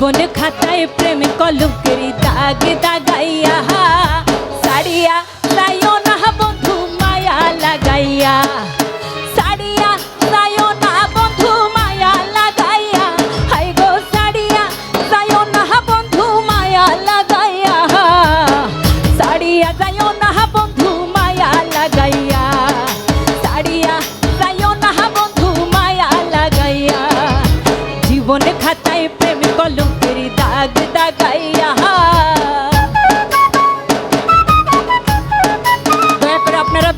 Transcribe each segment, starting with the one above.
জীবন খাতায় প্রেম কলকের দাগ দাগাইয়া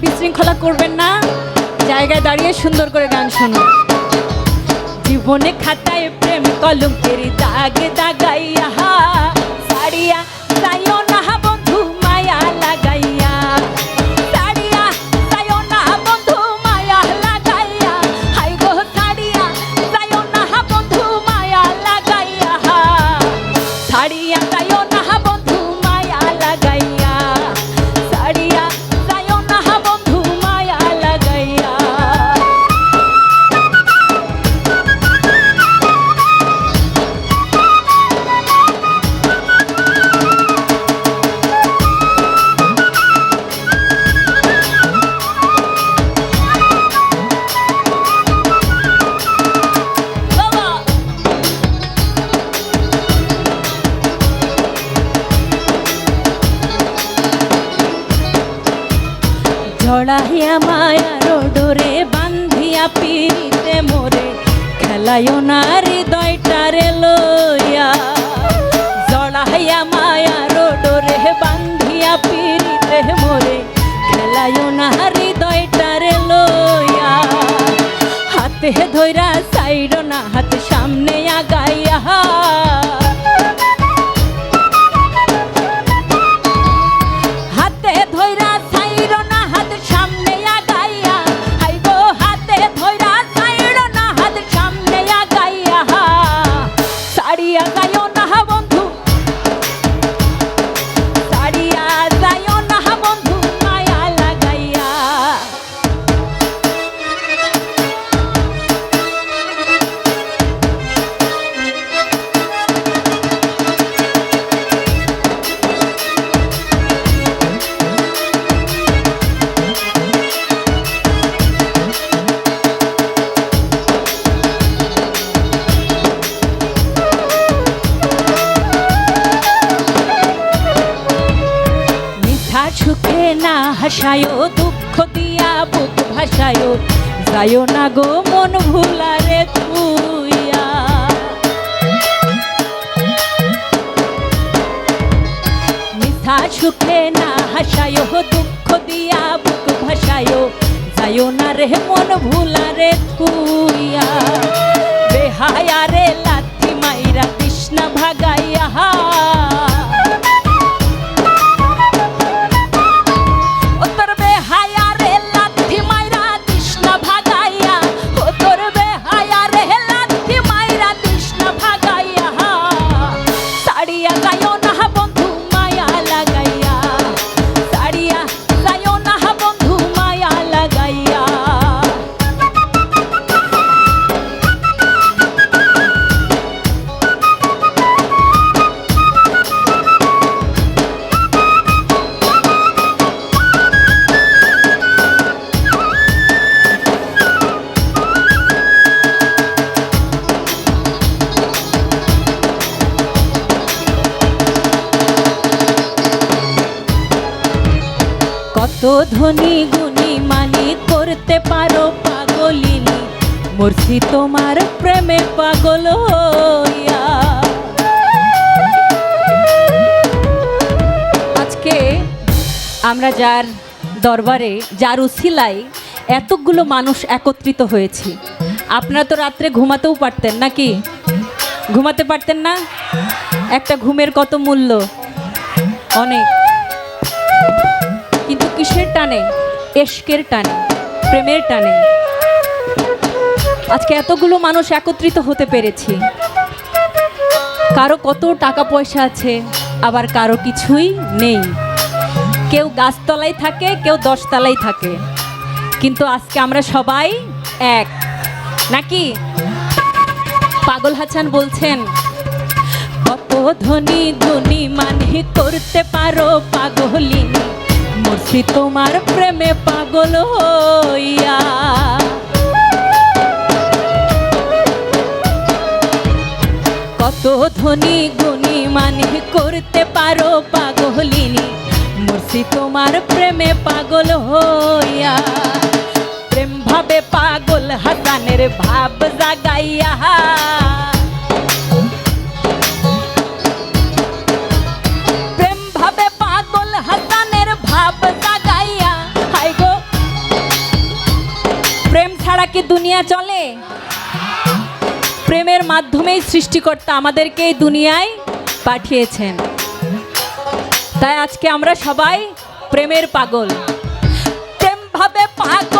বিশৃঙ্খলা করবেন না। জায়গায় দাঁড়িয়ে সুন্দর করে গান শুনুন। জীবনে খাতায় প্রেম কলঙ্কের দাগ দাগাইয়া সারিয়া জড়াইয়া মায়ার ডোরে বান্ধিয়া পিরিতে মোরে। খেলায়ও না হৃদয়টারে লইয়া। জড়াইয়া মায়ার ডোরে বান্ধিয়া পিরিতে মোরে। খেলায়ও না হৃদয়টারে লইয়া। হাতে ধইরা সাইড না সারিয়া গায়ও সুখে না হাসায়, দুঃখ দিয়া বুক ভাসায়। যায় না গো মন ভুলারে তুইয়া। মিথ্যা সুখে না হাসায়, দুঃখ দিয়া বুক ভাসায়। যায় না রে মন ভুলারে তুইয়া। বেহায়া রে লাথি মাইরা কৃষ্ণ ভাগাইয়া কত ধনী গুণী মানি করতে পারো পাগলিনী। মূর্তি তোমার প্রেমে পাগল আজকে আমরা যার দরবারে, যার উসিলায় এতগুলো মানুষ একত্রিত হয়েছি। আপনারা তো রাত্রে ঘুমাতেও পারতেন নাকি? ঘুমাতে পারতেন না? একটা ঘুমের কত মূল্য? অনেক। টানে, এশকের টানে, প্রেমের টানে। আজকে এতগুলো মানুষ একত্রিত হতে পেরেছি। কারও কত টাকা পয়সা আছে, আবার কারও কিছুই নেই। কেউ গাছতলায় থাকে, কেউ দশতলায় থাকে। কিন্তু আজকে আমরা সবাই এক। নাকি? পাগল হাসান বলছেন, কত ধনী ধনী মানে করতে পারো মরছি তোমার প্রেমে পাগল হইয়া। কত ধনী গুণী মানে করতে পারো পাগলিনী, মরছি তোমার প্রেমে পাগল হইয়া। প্রেম ভাবে পাগল হাসানের ভাব জাগাইয়া। দুনিয়া চলে। প্রেমের মাধ্যমেই সৃষ্টিকর্তা আমাদেরকে এই দুনিয়ায় পাঠিয়েছেন। তাই আজকে আমরা সবাই প্রেমের পাগল। প্রেম ভাবে পাগল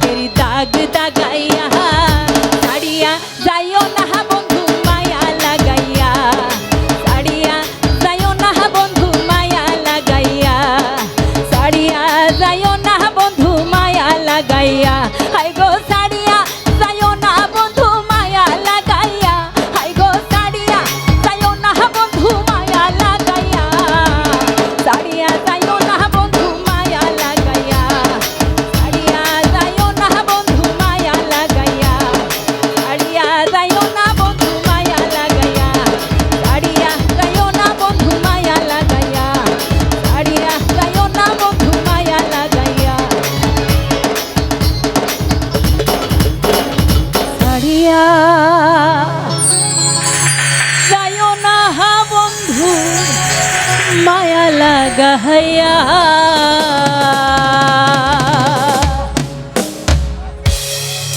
সাড়িয়া যাইও না হা বন্ধু মায়া লাগাইয়া